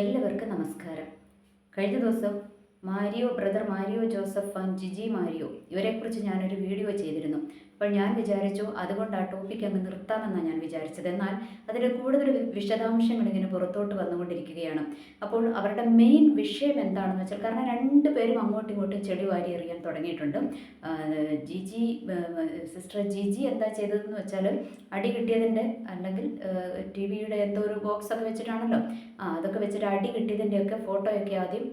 എല്ലാവർക്കും നമസ്കാരം. കഴിഞ്ഞ ദിവസം Mario brother Mario Joseph and Jiji Mario ഇവരെക്കുറിച്ച് ഞാനൊരു വീഡിയോ ചെയ്തിരുന്നു. അപ്പോൾ ഞാൻ വിചാരിച്ചു അതുകൊണ്ട് ആ ടോപ്പിക് അങ്ങ് നിർത്താമെന്നാണ് ഞാൻ വിചാരിച്ചത്. എന്നാൽ അതിന്റെ കൂടുതൽ വിശദാംശങ്ങൾ ഇങ്ങനെ പുറത്തോട്ട് വന്നുകൊണ്ടിരിക്കുകയാണ്. അപ്പോൾ അവരുടെ മെയിൻ വിഷയം എന്താണെന്ന് വെച്ചാൽ കാരണം രണ്ട് പേരും അങ്ങോട്ടും ഇങ്ങോട്ടും ചെടി വാരി എറിയാൻ തുടങ്ങിയിട്ടുണ്ട്. ജിജി സിസ്റ്റർ ജിജി എന്താ ചെയ്തതെന്ന് വെച്ചാൽ അടി കിട്ടിയതിന്റെ അല്ലെങ്കിൽ ടി വിയുടെ എന്തോ ഒരു ബോക്സ് ഒക്കെ വെച്ചിട്ടാണല്ലോ. ആ അതൊക്കെ വെച്ചിട്ട് അടി കിട്ടിയതിന്റെയൊക്കെ ഫോട്ടോയൊക്കെ ആദ്യം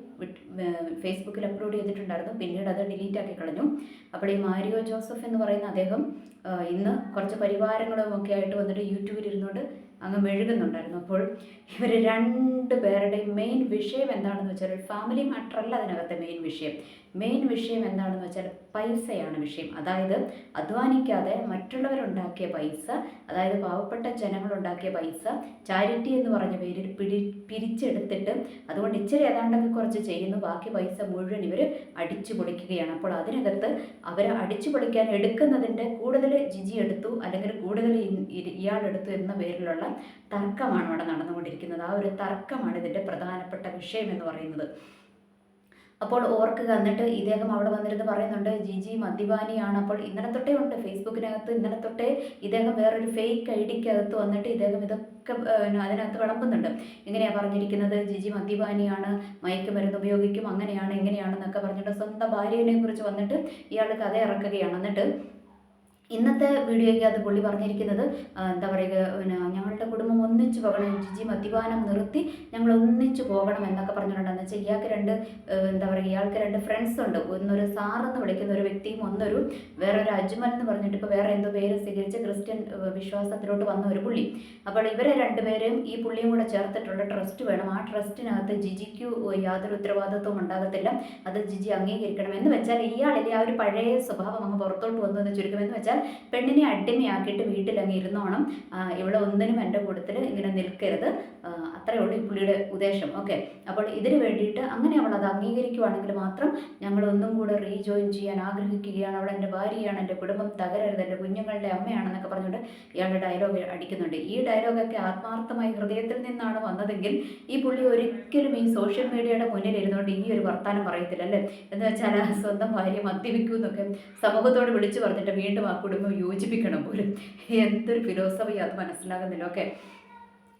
ഫേസ്ബുക്കിൽ അപ്ലോഡ് ചെയ്തിട്ടുണ്ടായിരുന്നു. പിന്നീട് അത് ഡിലീറ്റ് ആക്കി കളഞ്ഞു. അപ്പോൾ ഈ മാരിയോ ജോസഫ് എന്ന് പറയുന്ന അദ്ദേഹം ഇന്ന് കുറച്ച് പരിവാരങ്ങളും ഒക്കെ ആയിട്ട് വന്നിട്ട് യൂട്യൂബിൽ ഇരുന്നുകൊണ്ട് അങ്ങ് മെഴുകുന്നുണ്ടായിരുന്നു. അപ്പോൾ ഇവർ രണ്ട് പേരുടെയും മെയിൻ വിഷയം എന്താണെന്ന് വെച്ചാൽ ഫാമിലി മാറ്റർ അല്ല അതിനകത്തെ മെയിൻ വിഷയം. മെയിൻ വിഷയം എന്താണെന്ന് വെച്ചാൽ പൈസയാണ് വിഷയം. അതായത് അധ്വാനിക്കാതെ മറ്റുള്ളവരുണ്ടാക്കിയ പൈസ അതായത് പാവപ്പെട്ട ജനങ്ങളുണ്ടാക്കിയ പൈസ ചാരിറ്റി എന്ന് പറഞ്ഞ പേരിൽ പിടി പിരിച്ചെടുത്തിട്ട് അതുകൊണ്ട് ഇച്ചിരി ഏതാണ്ടൊക്കെ കുറച്ച് ചെയ്യുന്നു. ബാക്കി പൈസ മുഴുവൻ ഇവർ അടിച്ചു പൊളിക്കുകയാണ്. അപ്പോൾ അതിനകത്ത് അവർ അടിച്ചു പൊളിക്കാൻ എടുക്കുന്നതിന്റെ കൂടുതൽ ജിജി എടുത്തു അല്ലെങ്കിൽ കൂടുതൽ ഇയാൾ എടുത്തു എന്ന പേരിലുള്ള തർക്കമാണ് അവിടെ നടന്നുകൊണ്ടിരിക്കുന്നത്. ആ ഒരു തർക്കമാണ് ഇതിന്റെ പ്രധാനപ്പെട്ട വിഷയം എന്ന് പറയുന്നത്. അപ്പോൾ ഓർക്കുക എന്നിട്ട് ഇദ്ദേഹം അവിടെ വന്നിരുന്ന് പറയുന്നുണ്ട് ജിജി മദ്യപാനിയാണ്. അപ്പോൾ ഇന്നലെ തൊട്ടേ ഉണ്ട് ഫേസ്ബുക്കിനകത്ത്. ഇന്നലെ തൊട്ടേ ഇദ്ദേഹം വേറൊരു ഫേക്ക് ഐ ഡിക്കകത്ത് വന്നിട്ട് ഇദ്ദേഹം ഇതൊക്കെ അതിനകത്ത് വിളമ്പുന്നുണ്ട്. എങ്ങനെയാണ് പറഞ്ഞിരിക്കുന്നത്? ജിജി മദ്യപാനിയാണ്. മയക്കുമരുന്ന് ഉപയോഗിക്കും. അങ്ങനെയാണ് എങ്ങനെയാണെന്നൊക്കെ പറഞ്ഞിട്ട് സ്വന്തം ഭാര്യനെ കുറിച്ച് വന്നിട്ട് ഇയാൾ കഥ ഇറക്കുകയാണ് എന്നിട്ട് ഇന്നത്തെ വീഡിയോയ്ക്ക് അത് പുള്ളി പറഞ്ഞിരിക്കുന്നത് എന്താ പറയുക പിന്നെ ഞങ്ങളുടെ കുടുംബം ഒന്നിച്ചു പോകണം ജിജി മദ്യപാനം നിർത്തി ഞങ്ങൾ ഒന്നിച്ചു പോകണം എന്നൊക്കെ പറഞ്ഞിട്ടുണ്ടെന്ന് വെച്ചാൽ ഇയാൾക്ക് രണ്ട് എന്താ പറയുക ഇയാൾക്ക് രണ്ട് ഫ്രണ്ട്സ് ഉണ്ട്. ഒന്നൊരു സാറെന്ന് വിളിക്കുന്ന ഒരു വ്യക്തിയും ഒന്നൊരു വേറൊരു അജ്മൽ എന്ന് പറഞ്ഞിട്ട് ഇപ്പോൾ വേറെ എന്തോ പേര് സ്വീകരിച്ച് ക്രിസ്ത്യൻ വിശ്വാസത്തിലോട്ട് വന്ന ഒരു പുള്ളി. അപ്പോൾ ഇവരെ രണ്ടുപേരെയും ഈ പുള്ളിയും കൂടെ ചേർത്തിട്ടുള്ള ട്രസ്റ്റ് വേണം. ആ ട്രസ്റ്റിനകത്ത് ജിജിക്ക് യാതൊരു ഉത്തരവാദിത്വവും ഉണ്ടാകത്തില്ല. അത് ജിജി അംഗീകരിക്കണം എന്ന് വെച്ചാൽ ഇയാളിലെ ആ ഒരു പഴയ സ്വഭാവം അങ്ങ് പുറത്തോട്ട് വന്നു എന്ന് ചുരുക്കമെന്ന് വെച്ചാൽ പെണ്ണിനെ അടിമയാക്കിയിട്ട് വീട്ടിലങ്ങ് ഇരുന്നോണം. ഇവിടെ ഒന്നിനും എന്റെ കൂട്ടത്തിൽ ഇങ്ങനെ നിൽക്കരുത്. അത്രയേ ഉള്ളൂ ഈ പുള്ളിയുടെ ഉദ്ദേശം. ഓക്കെ. അപ്പോൾ ഇതിന് വേണ്ടിയിട്ട് അങ്ങനെ അവൾ അത് അംഗീകരിക്കുവാണെങ്കിൽ മാത്രം ഞങ്ങൾ ഒന്നും കൂടെ റീജോയിൻ ചെയ്യാൻ ആഗ്രഹിക്കുകയാണ്. അവൾ എന്റെ ഭാര്യയാണ് എന്റെ കുടുംബം തകരരുത് എന്റെ കുഞ്ഞുങ്ങളുടെ അമ്മയാണെന്നൊക്കെ പറഞ്ഞുകൊണ്ട് ഇയാളുടെ ഡയലോഗ് അടിക്കുന്നുണ്ട്. ഈ ഡയലോഗൊക്കെ ആത്മാർത്ഥമായി ഹൃദയത്തിൽ നിന്നാണ് വന്നതെങ്കിൽ ഈ പുള്ളി ഒരിക്കലും ഈ സോഷ്യൽ മീഡിയയുടെ മുന്നിൽ ഇരുന്നുകൊണ്ട് ഈ ഒരു വർത്താനം പറയത്തില്ല അല്ലേ? എന്ന് വെച്ചാൽ സ്വന്തം ഭാര്യ മദ്യപിക്കൂ എന്നൊക്കെ സമൂഹത്തോട് വിളിച്ചു പറഞ്ഞിട്ട് വീണ്ടും കുടുംബം യോജിപ്പിക്കണം പോലും എന്തൊരു ഫിലോസഫി അത് മനസ്സിലാകുന്നില്ല. ഓക്കെ.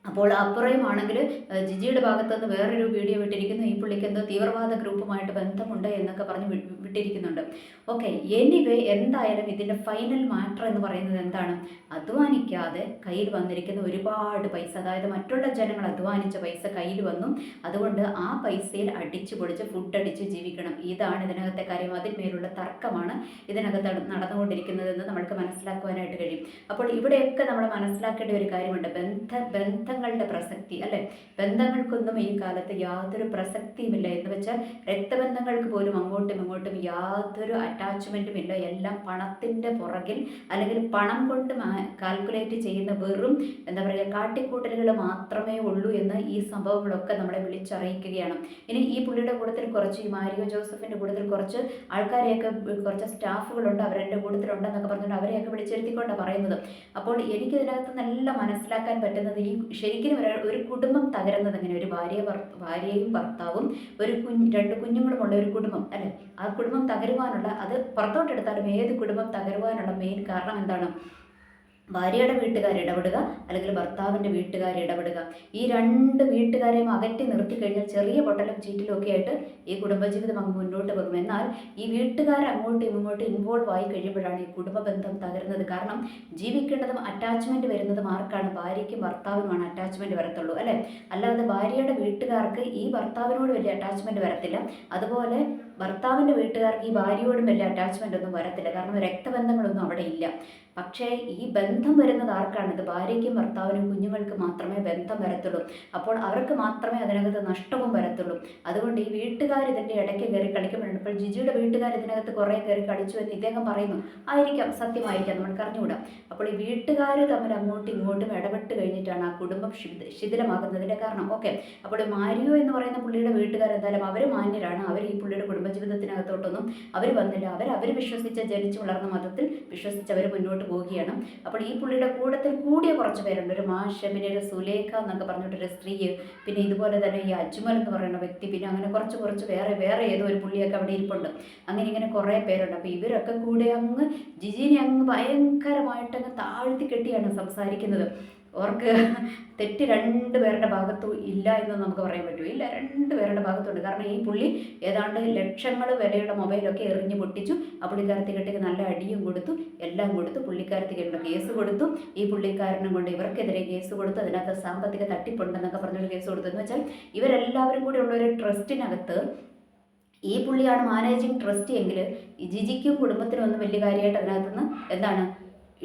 അപ്പോൾ അപ്പുറയുമാണെങ്കിൽ ജിജിയുടെ ഭാഗത്തുനിന്ന് വേറൊരു വീഡിയോ വിട്ടിരിക്കുന്നു. ഈ പുള്ളിക്ക് എന്തോ തീവ്രവാദ ഗ്രൂപ്പുമായിട്ട് ബന്ധമുണ്ട് എന്നൊക്കെ പറഞ്ഞ് വിട്ടിരിക്കുന്നുണ്ട്. ഓക്കെ എനിവേ എന്തായാലും ഇതിന്റെ ഫൈനൽ മാറ്റർ എന്ന് പറയുന്നത് എന്താണ്? അധ്വാനിക്കാതെ കയ്യിൽ വന്നിരിക്കുന്ന ഒരുപാട് പൈസ അതായത് മറ്റുള്ള ജനങ്ങൾ അധ്വാനിച്ച പൈസ കയ്യിൽ വന്നു. അതുകൊണ്ട് ആ പൈസയിൽ അടിച്ചു പൊളിച്ച് ഫുഡ് അടിച്ച് ജീവിക്കണം. ഇതാണ് ഇതിനകത്തെ കാര്യം. അതിന്മേലുള്ള തർക്കമാണ് ഇതിനകത്ത് നട- നടന്നുകൊണ്ടിരിക്കുന്നതെന്ന് നമ്മൾക്ക് മനസ്സിലാക്കുവാനായിട്ട് കഴിയും. അപ്പോൾ ഇവിടെയൊക്കെ നമ്മൾ മനസ്സിലാക്കേണ്ട ഒരു കാര്യമുണ്ട്. ബന്ധ ബന്ധ ബന്ധങ്ങളുടെ പ്രസക്തി അല്ലെ? ബന്ധങ്ങൾക്കൊന്നും ഈ കാലത്ത് യാതൊരു പ്രസക്തിയുമില്ല. എന്ന് വെച്ചാൽ രക്തബന്ധങ്ങൾക്ക് പോലും അങ്ങോട്ടും ഇങ്ങോട്ടും യാതൊരു അറ്റാച്ച്മെന്റും ഇല്ല. എല്ലാം പണത്തിന്റെ പുറകിൽ അല്ലെങ്കിൽ പണം കൊണ്ട് കാൽക്കുലേറ്റ് ചെയ്യുന്ന വെറും എന്താ പറയുക കാട്ടിക്കൂട്ടലുകൾ മാത്രമേ ഉള്ളൂ എന്ന് ഈ സംഭവങ്ങളൊക്കെ നമ്മളെ വിളിച്ചറിയിക്കുകയാണ്. ഇനി ഈ പുള്ളിയുടെ കൂട്ടത്തിൽ കുറച്ച് ഈ മാരിയോ ജോസഫിന്റെ കൂട്ടത്തിൽ കുറച്ച് ആൾക്കാരെയൊക്കെ കുറച്ച് സ്റ്റാഫുകളുണ്ട്. അവരെന്റെ കൂട്ടത്തിലുണ്ടെന്നൊക്കെ പറഞ്ഞുകൊണ്ട് അവരെയൊക്കെ വിളിച്ചിരുത്തിക്കൊണ്ടാണ് പറയുന്നത്. അപ്പോൾ എനിക്കിതിനകത്ത് നല്ല മനസ്സിലാക്കാൻ പറ്റുന്നത് ഈ ശരിക്കും ഒരു കുടുംബം തകരുന്നത് എങ്ങനെ? ഒരു ഭാര്യ ഭാര്യയും ഭർത്താവും ഒരു കുഞ്ഞ് രണ്ട് കുഞ്ഞുങ്ങളുമുള്ള ഒരു കുടുംബം അല്ലേ? ആ കുടുംബം തകരുവാനുള്ള അത് പുറത്തോട്ടെടുത്താലും ഏത് കുടുംബം തകരുവാനുള്ള മെയിൻ കാരണം എന്താണ്? ഭാര്യയുടെ വീട്ടുകാർ ഇടപെടുക അല്ലെങ്കിൽ ഭർത്താവിന്റെ വീട്ടുകാർ ഇടപെടുക. ഈ രണ്ട് വീട്ടുകാരെയും അകറ്റി നിർത്തി കഴിഞ്ഞാൽ ചെറിയ പൊട്ടലും ചീറ്റിലും ഒക്കെ ആയിട്ട് ഈ കുടുംബജീവിതം അങ്ങ് മുന്നോട്ട് പോകും. എന്നാൽ ഈ വീട്ടുകാർ അങ്ങോട്ടും ഇങ്ങോട്ടും ഇൻവോൾവ് ആയി കഴിയുമ്പോഴാണ് ഈ കുടുംബ ബന്ധം തകരുന്നത്. കാരണം ജീവിക്കേണ്ടതും അറ്റാച്ച്മെന്റ് വരുന്നതും ആർക്കാണ്? ഭാര്യയ്ക്കും ഭർത്താവിനുമാണ് അറ്റാച്ച്മെന്റ് വരത്തുള്ളൂ അല്ലേ? അല്ലാതെ ഭാര്യയുടെ വീട്ടുകാർക്ക് ഈ ഭർത്താവിനോട് വലിയ അറ്റാച്ച്മെന്റ് വരത്തില്ല. അതുപോലെ ഭർത്താവിന്റെ വീട്ടുകാർക്ക് ഈ ഭാര്യയോടും വലിയ അറ്റാച്ച്മെന്റ് ഒന്നും വരത്തില്ല. കാരണം രക്തബന്ധങ്ങളൊന്നും അവിടെ ഇല്ല. പക്ഷേ ഈ ബന്ധം വരുന്നത് ആർക്കാണ്? ഇത് ഭാര്യയ്ക്കും ഭർത്താവിനും കുഞ്ഞുങ്ങൾക്ക് മാത്രമേ ബന്ധം വരത്തുള്ളൂ. അപ്പോൾ അവർക്ക് മാത്രമേ അതിനകത്ത് നഷ്ടവും വരത്തുള്ളൂ. അതുകൊണ്ട് ഈ വീട്ടുകാർ ഇതിന്റെ ഇടയ്ക്ക് കയറി കളിക്കുമ്പോഴുണ്ട് ഇപ്പോൾ ജിജിയുടെ വീട്ടുകാർ ഇതിനകത്ത് കുറേ കയറി കളിച്ചു എന്ന് ഇദ്ദേഹം പറയുന്നു. ആയിരിക്കാം സത്യമായിരിക്കാം നമ്മൾ അറിഞ്ഞുകൂടാ. അപ്പോൾ ഈ വീട്ടുകാർ തമ്മിൽ അങ്ങോട്ടും ഇങ്ങോട്ടും ഇടപെട്ട് കഴിഞ്ഞിട്ടാണ് ആ കുടുംബം ശിഥി- ശിഥിലമാകുന്നതിന്റെ കാരണം. ഓക്കെ. അപ്പോൾ മാരിയോ എന്ന് പറയുന്ന പുള്ളിയുടെ വീട്ടുകാർ എന്തായാലും അവർ മാന്യരാണ്. അവർ ഈ പുള്ളിയുടെ കുടുംബജീവിതത്തിനകത്തോട്ടൊന്നും അവർ വന്നില്ല. അവർ അവർ വിശ്വസിച്ച ജനിച്ചു വളർന്ന മതത്തിൽ വിശ്വസിച്ച് അവർ മുന്നോട്ട് മുന്നോട്ട് പോവുകയാണ്. അപ്പോൾ ഈ പുള്ളിയുടെ കൂട്ടത്തിൽ കൂടിയ കുറച്ച് പേരുണ്ട്. ഒരു മാഷ പിന്നെ ഒരു സുലേഖ എന്നൊക്കെ പറഞ്ഞിട്ടൊരു സ്ത്രീ പിന്നെ ഇതുപോലെ തന്നെ ഈ അജ്മൽ എന്ന് പറയുന്ന വ്യക്തി പിന്നെ അങ്ങനെ കുറച്ച് കുറച്ച് വേറെ വേറെ ഏതോ ഒരു പുള്ളിയൊക്കെ അവിടെ ഇരിപ്പുണ്ട്. അങ്ങനെ ഇങ്ങനെ കുറേ പേരുണ്ട്. അപ്പോൾ ഇവരൊക്കെ കൂടെ അങ്ങ് ജിജിനെ അങ്ങ് ഭയങ്കരമായിട്ടങ്ങ് താഴ്ത്തി കെട്ടിയാണ് സംസാരിക്കുന്നത്. അവർക്ക് തെറ്റ് രണ്ട് പേരുടെ ഭാഗത്തു ഇല്ല എന്ന് നമുക്ക് പറയാൻ പറ്റും. ഇല്ല രണ്ട് പേരുടെ ഭാഗത്തുണ്ട്. കാരണം ഈ പുള്ളി ഏതാണ്ട് ലക്ഷങ്ങൾ വിലയുടെ മൊബൈലൊക്കെ എറിഞ്ഞ് പൊട്ടിച്ചു. ആ പുള്ളിക്കാരത്തി കെട്ടിക്ക് നല്ല അടിയും കൊടുത്തു. എല്ലാം കൊടുത്തു. പുള്ളിക്കാരത്തിക്കുള്ള കേസ് കൊടുത്തു. ഈ പുള്ളിക്കാരനും കൊണ്ട് ഇവർക്കെതിരെ കേസ് കൊടുത്തു. അതിനകത്ത് സാമ്പത്തിക തട്ടിപ്പുണ്ടെന്നൊക്കെ പറഞ്ഞൊരു കേസ് കൊടുത്തു. എന്ന് വെച്ചാൽ ഇവരെല്ലാവരും കൂടി ഉള്ള ഒരു ട്രസ്റ്റിനകത്ത് ഈ പുള്ളിയാണ് മാനേജിങ് ട്രസ്റ്റ് എങ്കിൽ ജിജിക്കും കുടുംബത്തിനും ഒന്നും വലിയ കാര്യമായിട്ട് അതിനകത്തുനിന്ന് എന്താണ്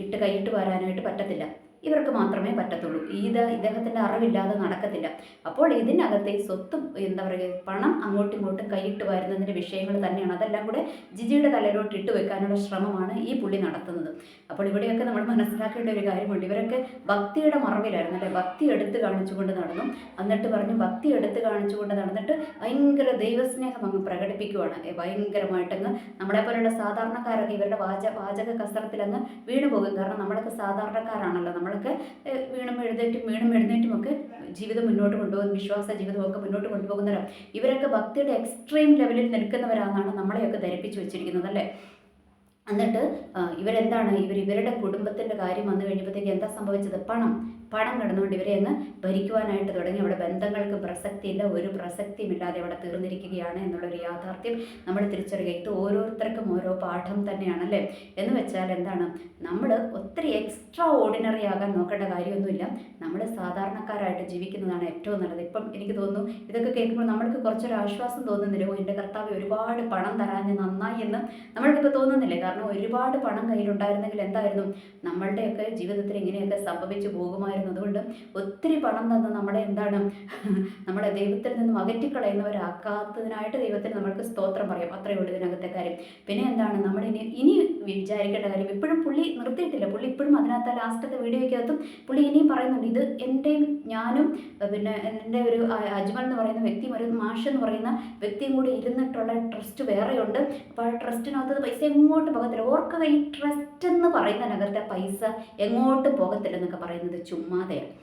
ഇട്ട് കൈയിട്ട് വരാനായിട്ട് പറ്റത്തില്ല. ഇവർക്ക് മാത്രമേ പറ്റത്തുള്ളൂ. ഈ ഇദ്ദേഹത്തിന്റെ അറിവില്ലാതെ നടക്കത്തില്ല. അപ്പോൾ ഇതിനകത്തെ സ്വത്തും എന്താ പറയുക പണം അങ്ങോട്ടും ഇങ്ങോട്ടും കൈയിട്ട് വരുന്നതിന്റെ വിഷയങ്ങൾ തന്നെയാണ്. അതെല്ലാം കൂടെ ജിജിയുടെ തലയിലോട്ട് ഇട്ട് വെക്കാനുള്ള ശ്രമമാണ് ഈ പുള്ളി നടത്തുന്നത്. അപ്പോൾ ഇവിടെയൊക്കെ നമ്മൾ മനസ്സിലാക്കേണ്ട ഒരു കാര്യമുണ്ട്. ഇവരൊക്കെ ഭക്തിയുടെ മറവിലായിരുന്നു അല്ലെ? ഭക്തി എടുത്ത് കാണിച്ചുകൊണ്ട് നടന്നു. എന്നിട്ട് പറഞ്ഞു ഭക്തി എടുത്ത് കാണിച്ചുകൊണ്ട് നടന്നിട്ട് ഭയങ്കര ദൈവസ്നേഹം അങ്ങ് പ്രകടിപ്പിക്കുവാണ്. ഭയങ്കരമായിട്ടങ്ങ് നമ്മളെ പോലെയുള്ള സാധാരണക്കാരൊക്കെ ഇവരുടെ വാച വാചക കസരത്തിൽ അങ്ങ് കാരണം നമ്മളൊക്കെ സാധാരണക്കാരാണല്ലോ. നമ്മളൊക്കെ ഏ, വീണും എഴുന്നേറ്റും വീണും എഴുന്നേറ്റും ഒക്കെ ജീവിതം മുന്നോട്ട് കൊണ്ടുപോകുന്ന വിശ്വാസ ജീവിതമൊക്കെ മുന്നോട്ട് കൊണ്ടുപോകുന്നവരാണ് ഇവരൊക്കെ ഭക്തിയുടെ എക്സ്ട്രീം ലെവലിൽ നിൽക്കുന്നവരാണെന്നാണ് നമ്മളെയൊക്കെ ധരിപ്പിച്ചു വെച്ചിരിക്കുന്നത് അല്ലേ? എന്നിട്ട് ഇവരെന്താണ്? ഇവർ ഇവരുടെ കുടുംബത്തിന്റെ കാര്യം വന്നു കഴിഞ്ഞപ്പോഴത്തേക്ക് എന്താ സംഭവിച്ചത്? പണം. പണം കിടന്നുകൊണ്ട് ഇവരെ അങ്ങ് ഭരിക്കുവാനായിട്ട് തുടങ്ങി. അവിടെ ബന്ധങ്ങൾക്ക് പ്രസക്തിയില്ല ഒരു പ്രസക്തിയും ഇല്ലാതെ അവിടെ തീർന്നിരിക്കുകയാണ് എന്നുള്ളൊരു യാഥാർത്ഥ്യം നമ്മൾ തിരിച്ചറിയുക. ഇത് ഓരോരുത്തർക്കും ഓരോ പാഠം തന്നെയാണല്ലേ? എന്ന് വെച്ചാൽ എന്താണ്? നമ്മൾ ഒത്തിരി എക്സ്ട്രാ ഓർഡിനറി ആകാൻ നോക്കേണ്ട കാര്യമൊന്നുമില്ല. നമ്മൾ സാധാരണക്കാരായിട്ട് ജീവിക്കുന്നതാണ് ഏറ്റവും നല്ലത്. ഇപ്പം എനിക്ക് തോന്നുന്നു ഇതൊക്കെ കേൾക്കുമ്പോൾ നമ്മൾക്ക് കുറച്ചൊരു ആശ്വാസം തോന്നുന്നില്ല. എന്റെ കർത്താവ് ഒരുപാട് പണം തരാഞ്ഞ് നന്നായി എന്ന് നമ്മൾക്കിപ്പോൾ തോന്നുന്നില്ലേ? കാരണം ഒരുപാട് പണം കയ്യിലുണ്ടായിരുന്നെങ്കിൽ എന്തായിരുന്നു? നമ്മളുടെയൊക്കെ ജീവിതത്തിൽ ഇങ്ങനെയൊക്കെ സംഭവിച്ചു പോകുമായിരുന്നു. അതുകൊണ്ട് ഒത്തിരി പണം തന്ന് നമ്മളെ എന്താണ് നമ്മളെ ദൈവത്തിൽ നിന്നും അകറ്റിക്കളയുന്നവരാക്കാത്തതിനായിട്ട് ദൈവത്തിന് നമ്മൾക്ക് സ്തോത്രം പറയാം. അത്രയേ ഉള്ളൂ ഇതിനകത്തെ കാര്യം. പിന്നെ എന്താണ്? നമ്മൾ ഇനി ഇനി വിചാരിക്കേണ്ട കാര്യം ഇപ്പോഴും പുള്ളി നിർത്തിയിട്ടില്ല. പുള്ളി ഇപ്പോഴും അതിനകത്ത് ലാസ്റ്റത്തെ വീഡിയോയ്ക്കകത്തും പുള്ളി ഇനിയും പറയുന്നുണ്ട് ഇത് എന്റെയും ഞാനും പിന്നെ എന്റെ ഒരു അജ്മൽ എന്ന് പറയുന്ന വ്യക്തിയും ഒരു മാഷ് എന്ന് പറയുന്ന വ്യക്തിയും കൂടി ഇരുന്നിട്ടുള്ള ട്രസ്റ്റ് വേറെയുണ്ട്. അപ്പോൾ ആ ട്രസ്റ്റിനകത്ത് പൈസ എങ്ങോട്ടും പോകത്തില്ല. ഓർക്കുക ഈ ട്രസ്റ്റ് എന്ന് പറയുന്നതിനകത്തെ പൈസ എങ്ങോട്ടും പോകത്തില്ല എന്നൊക്കെ പറയുന്നത് ചുമ്മാതെയാണ്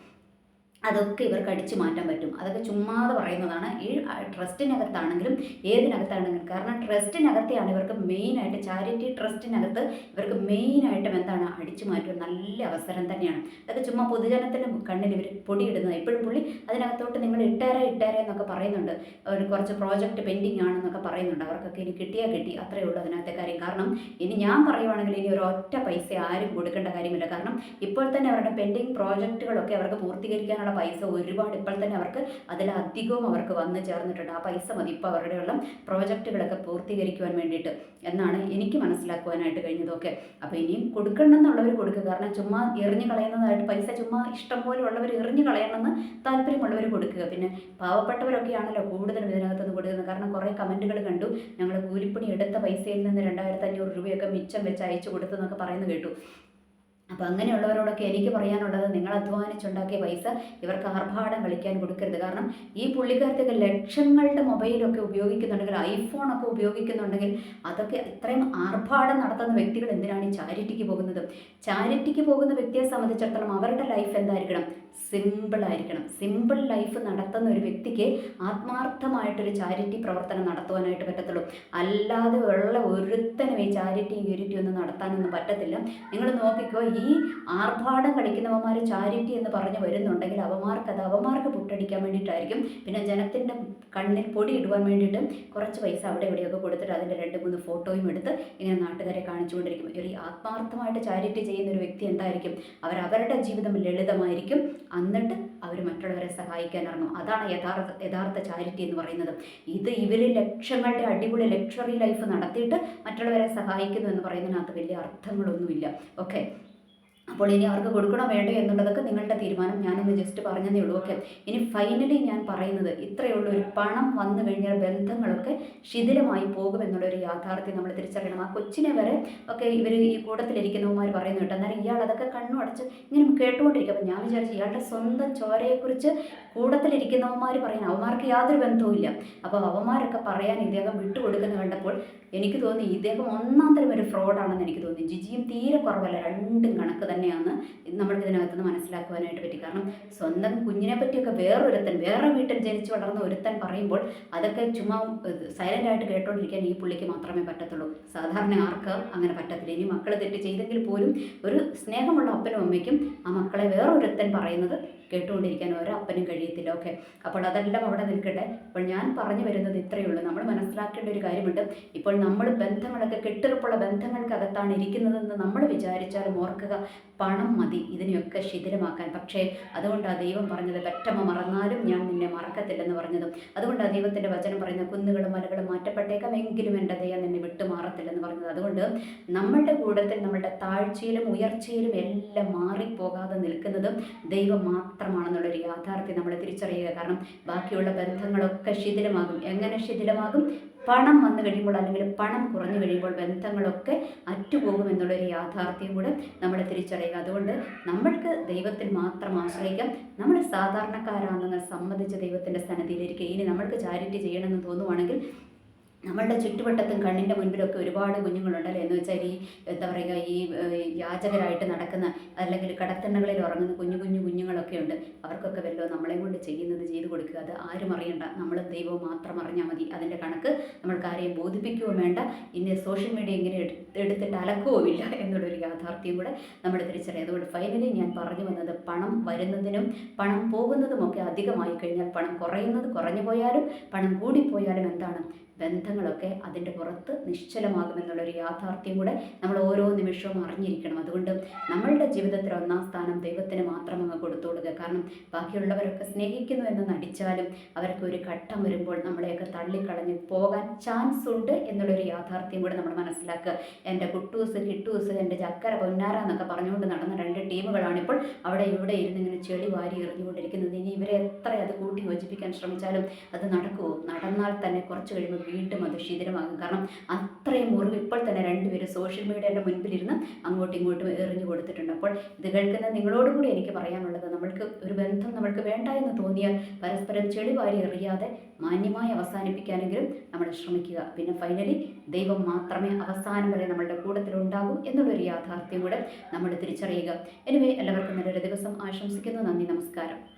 അതൊക്കെ ഇവർക്ക് അടിച്ചു മാറ്റാൻ പറ്റും. അതൊക്കെ ചുമ്മാതെ പറയുന്നതാണ്. ഈ ട്രസ്റ്റിനകത്താണെങ്കിലും ഏതിനകത്താണെങ്കിലും കാരണം ട്രസ്റ്റിനകത്തെയാണ് ഇവർക്ക് മെയിനായിട്ട് ചാരിറ്റി ട്രസ്റ്റിനകത്ത് ഇവർക്ക് മെയിനായിട്ടും എന്താണ് അടിച്ചു മാറ്റുക നല്ല അവസരം തന്നെയാണ്. അതൊക്കെ ചുമ്മാ പൊതുജനത്തിന്റെ കണ്ണിൽ ഇവർ പൊടിയിടുന്നത്. ഇപ്പോഴും പുള്ളി അതിനകത്തോട്ട് നിങ്ങൾ ഇട്ടേരെ ഇട്ടേരെ എന്നൊക്കെ പറയുന്നുണ്ട്. ഒരു കുറച്ച് പ്രോജക്റ്റ് പെൻഡിങ് ആണെന്നൊക്കെ പറയുന്നുണ്ട്. അവർക്കൊക്കെ ഇനി കിട്ടിയാൽ കിട്ടി. അത്രയേ ഉള്ളൂ അതിനകത്തെ കാര്യം. കാരണം ഇനി ഞാൻ പറയുവാണെങ്കിൽ ഇനി ഒരു ഒറ്റ പൈസ ആരും കൊടുക്കേണ്ട കാര്യമില്ല. കാരണം ഇപ്പോൾ തന്നെ അവരുടെ പെൻഡിങ് പ്രോജക്റ്റുകളൊക്കെ അവർക്ക് പൂർത്തീകരിക്കാനുള്ള പൈസ ഒരുപാട് ഇപ്പോൾ തന്നെ അവർക്ക് അതിലധികവും അവർക്ക് വന്നു ചേർന്നിട്ടുണ്ട്. ആ പൈസ മതി. ഇപ്പോൾ അവരുടെയുള്ള പ്രോജക്റ്റുകളൊക്കെ പൂർത്തീകരിക്കുവാൻ വേണ്ടിയിട്ട് എന്നാണ് എനിക്ക് മനസ്സിലാക്കുവാനായിട്ട് കഴിഞ്ഞതൊക്കെ. അപ്പോൾ ഇനിയും കൊടുക്കണം എന്നുള്ളവർ കൊടുക്കുക. കാരണം ചുമ്മാ എറിഞ്ഞു കളയുന്നതായിട്ട് പൈസ ചുമ്മാ ഇഷ്ടം പോലെ ഉള്ളവർ എറിഞ്ഞു കളയണമെന്ന് താല്പര്യമുള്ളവർ കൊടുക്കുക. പിന്നെ പാവപ്പെട്ടവരൊക്കെയാണല്ലോ കൂടുതലും ഇതിനകത്തുനിന്ന് കൊടുക്കുന്നത്. കാരണം കുറേ കമന്റുകൾ കണ്ടു. ഞങ്ങൾ കൂലിപ്പണി എടുത്ത പൈസയിൽ നിന്ന് രണ്ടായിരത്തി അഞ്ഞൂറ് രൂപയൊക്കെ മിച്ചം വെച്ച് അയച്ചു കൊടുത്തു എന്നൊക്കെ പറയുന്നത് കേട്ടു. അപ്പോൾ അങ്ങനെയുള്ളവരോടൊക്കെ എനിക്ക് പറയാനുള്ളത് നിങ്ങൾ അധ്വാനിച്ചുണ്ടാക്കിയ പൈസ ഇവർക്ക് ആർഭാടം കളിക്കാൻ കൊടുക്കരുത്. കാരണം ഈ പുള്ളിക്കാരത്തൊക്കെ ലക്ഷങ്ങളുടെ മൊബൈലൊക്കെ ഉപയോഗിക്കുന്നുണ്ടെങ്കിൽ ഐഫോൺ ഒക്കെ ഉപയോഗിക്കുന്നുണ്ടെങ്കിൽ അതൊക്കെ ഇത്രയും ആർഭാടം നടത്തുന്ന വ്യക്തികൾ എന്തിനാണ് ഈ ചാരിറ്റിക്ക് പോകുന്നത്? ചാരിറ്റിക്ക് പോകുന്ന വ്യക്തിയെ സംബന്ധിച്ചിടത്തോളം അവരുടെ ലൈഫ് എന്തായിരിക്കണം? സിമ്പിൾ ആയിരിക്കണം. സിമ്പിൾ ലൈഫ് നടത്തുന്ന ഒരു വ്യക്തിക്ക് ആത്മാർത്ഥമായിട്ടൊരു ചാരിറ്റി പ്രവർത്തനം നടത്തുവാനായിട്ട് പറ്റത്തുള്ളൂ. അല്ലാതെ ഉള്ള ഒരുത്തനും ഈ ചാരിറ്റി യൂരിറ്റി ഒന്നും നടത്താനൊന്നും പറ്റത്തില്ല. നിങ്ങൾ നോക്കിക്കോ ഈ ആർഭാടം കളിക്കുന്നവന്മാർ ചാരിറ്റി എന്ന് പറഞ്ഞ് വരുന്നുണ്ടെങ്കിൽ അവന്മാർക്ക് അത് അവന്മാർക്ക് പുട്ടടിക്കാൻ വേണ്ടിയിട്ടായിരിക്കും. പിന്നെ ജനത്തിന്റെ കണ്ണിൽ പൊടി ഇടുവാൻ വേണ്ടിയിട്ട് കുറച്ച് പൈസ അവിടെ ഇവിടെയൊക്കെ കൊടുത്തിട്ട് അതിന്റെ രണ്ട് മൂന്ന് ഫോട്ടോയും എടുത്ത് ഇങ്ങനെ നാട്ടുകാരെ കാണിച്ചുകൊണ്ടിരിക്കും. ഒരു ആത്മാർത്ഥമായിട്ട് ചാരിറ്റി ചെയ്യുന്ന ഒരു വ്യക്തി എന്തായിരിക്കും? അവർ അവരുടെ ജീവിതം ലളിതമായിരിക്കും. എന്നിട്ട് അവർ മറ്റുള്ളവരെ സഹായിക്കാൻ ഇറങ്ങും. അതാണ് യഥാർത്ഥ യഥാർത്ഥ ചാരിറ്റി എന്ന് പറയുന്നത്. ഇത് ഇവർ ലക്ഷങ്ങളുടെ അടിപൊളി ലക്ഷറി ലൈഫ് നടത്തിയിട്ട് മറ്റുള്ളവരെ സഹായിക്കുന്നു എന്ന് പറയുന്നതിനകത്ത് വലിയ അർത്ഥങ്ങളൊന്നുമില്ല. ഓക്കെ അപ്പോൾ ഇനി അവർക്ക് കൊടുക്കണോ വേണ്ടോ എന്നുള്ളതൊക്കെ നിങ്ങളുടെ തീരുമാനം. ഞാനൊന്ന് ജസ്റ്റ് പറഞ്ഞതേ ഉള്ളൂ. ഓക്കെ ഇനി ഫൈനലി ഞാൻ പറയുന്നത് ഇത്രയേ ഉള്ളൂ ഒരു പണം വന്നു കഴിഞ്ഞാൽ ബന്ധങ്ങളൊക്കെ ശിഥിലമായി പോകുമെന്നുള്ള ഒരു യാഥാർത്ഥ്യം നമ്മൾ തിരിച്ചറിയണം. ആ കൊച്ചിനെ വരെ ഒക്കെ ഇവർ ഈ കൂട്ടത്തിലിരിക്കുന്നവന്മാർ പറയുന്നു കേട്ടോ. അന്നേരം ഇയാൾ അതൊക്കെ കണ്ണു അടച്ച് ഇങ്ങനെ കേട്ടുകൊണ്ടിരിക്കും. അപ്പം ഞാൻ വിചാരിച്ചു ഇയാളുടെ സ്വന്തം ചോരയെക്കുറിച്ച് കൂട്ടത്തിലിരിക്കുന്നവന്മാർ പറയുന്നത് അവന്മാർക്ക് യാതൊരു ബന്ധവുമില്ല അപ്പോൾ അവന്മാരൊക്കെ പറയാൻ ഇദ്ദേഹം വിട്ടുകൊടുക്കുന്നത് കണ്ടപ്പോൾ എനിക്ക് തോന്നി ഇദ്ദേഹം ഒന്നാം തരം ഒരു ഫ്രോഡാണെന്ന് എനിക്ക് തോന്നി. ജിജിയും തീരെ കുറവല്ല രണ്ടും കണക്ക് തന്നെയാണ് നമ്മൾക്ക് ഇതിനകത്ത് നിന്ന് മനസ്സിലാക്കുവാനായിട്ട് പറ്റി. കാരണം സ്വന്തം കുഞ്ഞിനെ പറ്റിയൊക്കെ വേറൊരുത്തൻ വേറെ വീട്ടിൽ ജനിച്ചു വളർന്ന ഒരുത്തൻ പറയുമ്പോൾ അതൊക്കെ ചുമ്മാ സൈലന്റ് ആയിട്ട് കേട്ടോണ്ടിരിക്കാൻ ഈ പുള്ളിക്ക് മാത്രമേ പറ്റത്തുള്ളൂ. സാധാരണ ആർക്ക് അങ്ങനെ പറ്റത്തില്ല. ഇനി മക്കൾ തെറ്റ് ചെയ്തെങ്കിൽ പോലും ഒരു സ്നേഹമുള്ള അപ്പനും അമ്മയ്ക്കും ആ മക്കളെ വേറൊരുത്തൻ പറയുന്നത് കേട്ടുകൊണ്ടിരിക്കാൻ ഒരപ്പനും കഴിയത്തില്ല. ഓക്കെ. അപ്പോൾ അതെല്ലാം അവിടെ നിൽക്കട്ടെ. അപ്പോൾ ഞാൻ പറഞ്ഞു വരുന്നത് ഇത്രയേ ഉള്ളൂ. നമ്മൾ മനസ്സിലാക്കേണ്ട ഒരു കാര്യമുണ്ട്. ഇപ്പോൾ നമ്മൾ ബന്ധങ്ങളൊക്കെ കെട്ടുറപ്പുള്ള ബന്ധങ്ങൾക്കകത്താണ് ഇരിക്കുന്നതെന്ന് നമ്മൾ വിചാരിച്ചാലും ഓർക്കുക. പണം മതി ഇതിനെയൊക്കെ ശിഥിലമാക്കാൻ. പക്ഷേ അതുകൊണ്ടാണ് ദൈവം പറഞ്ഞത് പെറ്റമ്മ മറന്നാലും ഞാൻ നിന്നെ മറക്കത്തില്ലെന്ന് പറഞ്ഞതും. അതുകൊണ്ടാണ് ദൈവത്തിന്റെ വചനം പറയുന്ന കുന്നുകളും മലകളും മാറ്റപ്പെട്ടേക്കാം എങ്കിലും എന്റെ ദയ നിന്നെ വിട്ടു മാറത്തില്ലെന്ന് പറഞ്ഞത്. അതുകൊണ്ട് നമ്മളുടെ കൂടത്തിൽ നമ്മളുടെ താഴ്ചയിലും ഉയർച്ചയിലും എല്ലാം മാറിപ്പോകാതെ നിൽക്കുന്നതും ദൈവം മാത്രമാണെന്നുള്ളൊരു യാഥാർത്ഥ്യം നമ്മൾ തിരിച്ചറിയുക. കാരണം ബാക്കിയുള്ള ബന്ധങ്ങളൊക്കെ ശിഥിലമാകും. എങ്ങനെ ശിഥിലമാകും? പണം വന്നു കഴിയുമ്പോൾ അല്ലെങ്കിൽ പണം കുറഞ്ഞു കഴിയുമ്പോൾ ബന്ധങ്ങളൊക്കെ അറ്റുപോകും എന്നുള്ളൊരു യാഥാർത്ഥ്യം കൂടെ നമ്മൾ തിരിച്ചറിയുക. അതുകൊണ്ട് നമ്മൾക്ക് ദൈവത്തിൽ മാത്രം ആശ്രയിക്കാം. നമ്മൾ സാധാരണക്കാരാണെന്ന് സമ്മതിച്ച് ദൈവത്തിന്റെ സന്നദ്ധിയിലിരിക്കുക ഇനി നമ്മൾക്ക് ചാരിറ്റി ചെയ്യണമെന്ന് തോന്നുവാണെങ്കിൽ നമ്മളുടെ ചുറ്റുവട്ടത്തും കണ്ണിന്റെ മുൻപിലൊക്കെ ഒരുപാട് കുഞ്ഞുങ്ങളുണ്ടല്ലോ? എന്ന് വെച്ചാൽ ഈ എന്താ പറയുക ഈ യാചകരായിട്ട് നടക്കുന്ന അല്ലെങ്കിൽ കടത്തണ്ണകളിൽ ഉറങ്ങുന്ന കുഞ്ഞു കുഞ്ഞു കുഞ്ഞുങ്ങളൊക്കെ ഉണ്ട്. അവർക്കൊക്കെ വല്ലതും നമ്മളെ കൊണ്ട് ചെയ്യുന്നത് ചെയ്തു കൊടുക്കുക. അത് ആരും അറിയണ്ട. നമ്മൾ ദൈവം മാത്രം അറിഞ്ഞാൽ മതി. അതിന്റെ കണക്ക് നമ്മൾക്ക് ആരെയും ബോധിപ്പിക്കുകയും വേണ്ട. ഇനി സോഷ്യൽ മീഡിയ ഇങ്ങനെ എടുത്തിട്ട് അലക്കുകയോ ഇല്ല എന്നുള്ളൊരു യാഥാർത്ഥ്യം കൂടെ നമ്മൾ തിരിച്ചറിയാം. അതുകൊണ്ട് ഫൈനലി ഞാൻ പറഞ്ഞു വന്നത് പണം വരുന്നതിനും പണം പോകുന്നതുമൊക്കെ അധികമായി കഴിഞ്ഞാൽ പണം കുറയുന്നത് കുറഞ്ഞു പോയാലും പണം കൂടിപ്പോയാലും എന്താണ്? ബന്ധങ്ങളൊക്കെ അതിന്റെ പുറത്ത് നിശ്ചലമാകുമെന്നുള്ളൊരു യാഥാർത്ഥ്യം കൂടെ നമ്മൾ ഓരോ നിമിഷവും അറിഞ്ഞിരിക്കണം. അതുകൊണ്ട് നമ്മളുടെ ജീവിതത്തിൽ ഒന്നാം സ്ഥാനം ദൈവത്തിന് മാത്രം അങ്ങ് കാരണം ബാക്കിയുള്ളവരൊക്കെ സ്നേഹിക്കുന്നു എന്ന് നടിച്ചാലും അവർക്ക് ഒരു ഘട്ടം വരുമ്പോൾ നമ്മളെയൊക്കെ തള്ളിക്കളഞ്ഞ് പോകാൻ ചാൻസ് ഉണ്ട് എന്നുള്ളൊരു യാഥാർത്ഥ്യം കൂടെ നമ്മൾ മനസ്സിലാക്കുക. എന്റെ കുട്ടൂസ് കിട്ടൂസ് എന്റെ ചക്കര പൊന്നാര എന്നൊക്കെ പറഞ്ഞുകൊണ്ട് നടന്ന രണ്ട് ടീമുകളാണിപ്പോൾ അവിടെ ഇവിടെ ഇരുന്ന് ഇങ്ങനെ ചെളി വാരി എറിഞ്ഞുകൊണ്ടിരിക്കുന്നത്. ഇനി ഇവരെ എത്ര അത് കൂട്ടി യോജിപ്പിക്കാൻ ശ്രമിച്ചാലും അത് നടക്കുമോ നടന്നാൽ തന്നെ കുറച്ച് കഴിയുമ്പോൾ വീണ്ടും അത് ശിഥിരമാകും കാരണം അത്രയും രണ്ടുപേരും സോഷ്യൽ മീഡിയയുടെ മുൻപിലിരുന്ന് അങ്ങോട്ടും ഇങ്ങോട്ടും എറിഞ്ഞു കൊടുത്തിട്ടുണ്ട്. അപ്പോൾ ഇത് കേൾക്കുന്ന നിങ്ങളോടുകൂടി എനിക്ക് പറയാനുള്ളത് നമ്മൾക്ക് ഒരു ബന്ധം നമ്മൾക്ക് വേണ്ട എന്ന് തോന്നിയാൽ പരസ്പരം ചെളിവാരി എറിയാതെ മാന്യമായി അവസാനിപ്പിക്കാനെങ്കിലും നമ്മൾ ശ്രമിക്കുക. പിന്നെ ഫൈനലി ദൈവം മാത്രമേ അവസാനം വരെ നമ്മളുടെ കൂട്ടത്തിലുണ്ടാകൂ എന്നുള്ളൊരു യാഥാർത്ഥ്യം കൂടെ നമ്മൾ തിരിച്ചറിയുക. എനിവേ എല്ലാവർക്കും നല്ലൊരു ദിവസം ആശംസിക്കുന്നു. നന്ദി നമസ്കാരം.